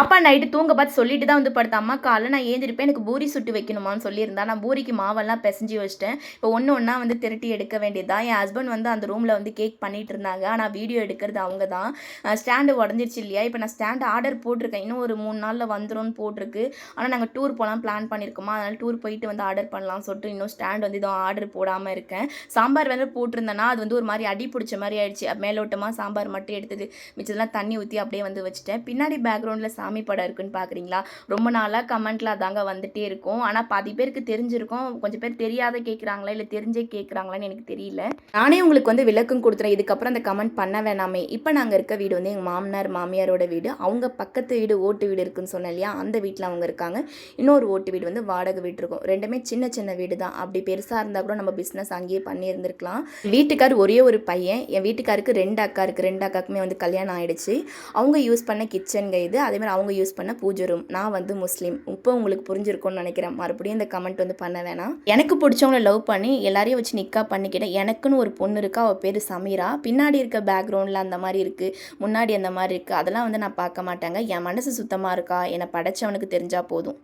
அப்பா நைட்டு தூங்க பார்த்து சொல்லிட்டு தான் வந்து படுத்த அம்மா காலைல நான் ஏந்திருப்பேன். எனக்கு பூரி சுட்டு வைக்கணுமான்னு சொல்லியிருந்தா நான் பூரிக்கு மாவெல்லாம் பிசைஞ்சு வச்சிட்டேன். இப்போ ஒன்று ஒன்றா வந்து திரட்டி எடுக்க வேண்டியதுதான். என் ஹஸ்பண்ட் வந்து அந்த ரூமில் வந்து கேக் பண்ணிட்டு இருந்தாங்க. ஆனால் வீடியோ எடுக்கிறது அவங்க தான். ஸ்டாண்டு உடஞ்சிருச்சு இல்லையா? இப்போ நான் ஸ்டாண்டு ஆர்டர் போட்டிருக்கேன். இன்னும் ஒரு மூணு நாளில் வந்துடும் போட்டிருக்கு. ஆனால் நாங்கள் டூர் போகலாம் பிளான் பண்ணியிருக்கோமா? அதனால் டூர் போயிட்டு வந்து ஆர்டர் பண்ணலாம் சொல்லிட்டு இன்னும் ஸ்டாண்ட் வந்து இதுவும் ஆர்டர் போடாமல் இருக்கேன். சாம்பார் வந்து போட்டிருந்தேன்னா அது வந்து ஒரு மாதிரி அடி பிடிச்ச மாதிரி ஆயிடுச்சு. மேலோட்டமாக சாம்பார் மட்டும் எடுத்தது மிச்சதெல்லாம் தண்ணி ஊற்றி அப்படியே வந்து வச்சுட்டேன். பின்னாடி பேக்ரவுண்டில் சாமி படம் இருக்குன்னு பார்க்குறீங்களா ரொம்ப நாளாக கமெண்ட்டில் அதாங்க வந்துகிட்டே இருக்கும். ஆனால் பாதி பேருக்கு தெரிஞ்சிருக்கும். கொஞ்சம் பேர் தெரியாத கேட்குறாங்களா இல்லை தெரிஞ்சே கேட்குறாங்களான்னு எனக்கு தெரியல. நானே உங்களுக்கு வந்து விளக்கம் கொடுத்துறேன். இதுக்கப்புறம் அந்த கமெண்ட் பண்ண வேணாமே. இப்போ நாங்கள் இருக்க வீடு வந்து எங்கள் மாமனார் மாமியாரோட வீடு. அவங்க பக்கத்து வீடு ஓட்டு வீடு இருக்குன்னு சொன்னேன் இல்லையா? அந்த வீட்டில் அவங்க இருக்காங்க. இன்னொரு ஓட்டு வீடு வந்து வாடகை வீடு இருக்கும். ரெண்டுமே சின்ன சின்ன வீடு தான். அப்படி பெருசாக இருந்தால் கூட நம்ம பிஸ்னஸ் அங்கேயே பண்ணியிருந்திருக்கலாம். வீட்டுக்கார் ஒரே ஒரு பையன். என் வீட்டுக்காருக்கு ரெண்டு அக்கா இருக்குது ரெண்டு அக்காக்குமே வந்து கல்யாணம் ஆயிடுச்சு. அவங்க யூஸ் பண்ண கிச்சனுங்க இது. அதே மாதிரி அவங்க யூஸ் பண்ண பூஜை ரூம் நான் வந்து முஸ்லீம். இப்போ உங்களுக்கு புரிஞ்சிருக்கும்னு நினைக்கிறேன். மறுபடியும் இந்த கமெண்ட் வந்து பண்ண வேணாம். எனக்கு பிடிச்சவங்கள லவ் பண்ணி எல்லாரையும் வச்சு நிக்கா பண்ணிக்கிட்டேன் எனக்குன்னு ஒரு பொண்ணு இருக்கா அவள் பேர் சமீரா. பின்னாடி இருக்க பேக்ரவுண்டில் அந்த மாதிரி இருக்குது முன்னாடி அந்த மாதிரி இருக்குது அதெல்லாம் வந்து நான் பார்க்க மாட்டேங்க. என் மனசு சுத்தமாக இருக்கா? என்னை படைச்சவனுக்கு தெரிஞ்சால் போதும்.